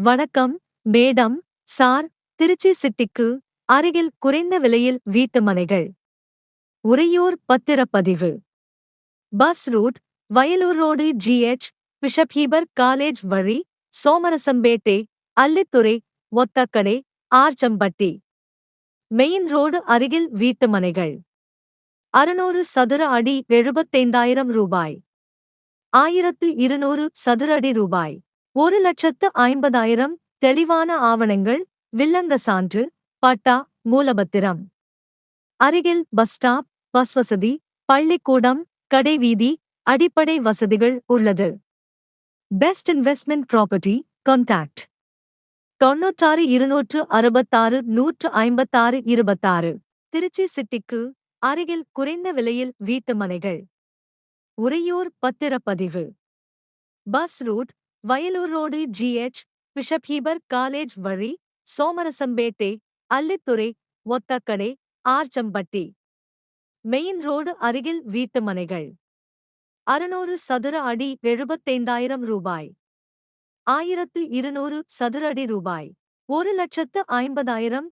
வணக்கம் madam sir Trichy சிட்டிக்கு அருகில் குறைந்த விலையில் வீட்டு மனைகள். உறையூர் பத்திரப்பதிவு. Bus route Vayalur road GH Bishop Heber college வழி சோமரசம்பேட்டை அல்லித்துறை ஒத்தக்கடை ஆர்ச்சம்பட்டி. மெயின் ரோடு அருகில் வீட்டு மனைகள். அறுநூறு சதுர அடி எழுபத்தைந்தாயிரம் ரூபாய். ஆயிரத்து இருநூறு சதுர அடி ரூபாய். ஒரு லட்சத்து ஐம்பதாயிரம் தெளிவான ஆவணங்கள் வில்லங்க சான்று பட்டா மூலபத்திரம். அருகில் பஸ் ஸ்டாப் பஸ் வசதி பள்ளிக்கூடம் கடைவீதி அடிப்படை வசதிகள் உள்ளது. Best investment property contact. தொன்னூற்றாறு இருநூற்று அறுபத்தாறு நூற்று ஐம்பத்தாறு இருபத்தாறு. திருச்சி சிட்டிக்கு அருகில் குறைந்த விலையில் வீட்டு மனைகள். உறையூர் பத்திரப்பதிவு. Bus route Vayalur road GH Bishop Heber college வழி சோமரசம்பேட்டை அல்லித்துறை ஒத்தக்கடை ஆர்ச்சம்பட்டி. மெயின் ரோடு அருகில் வீட்டு மனைகள். அறுநூறு சதுர அடி எழுபத்தைந்தாயிரம் ரூபாய். ஆயிரத்து இருநூறு சதுர அடி ரூபாய். ஒரு லட்சத்து ஐம்பதாயிரம்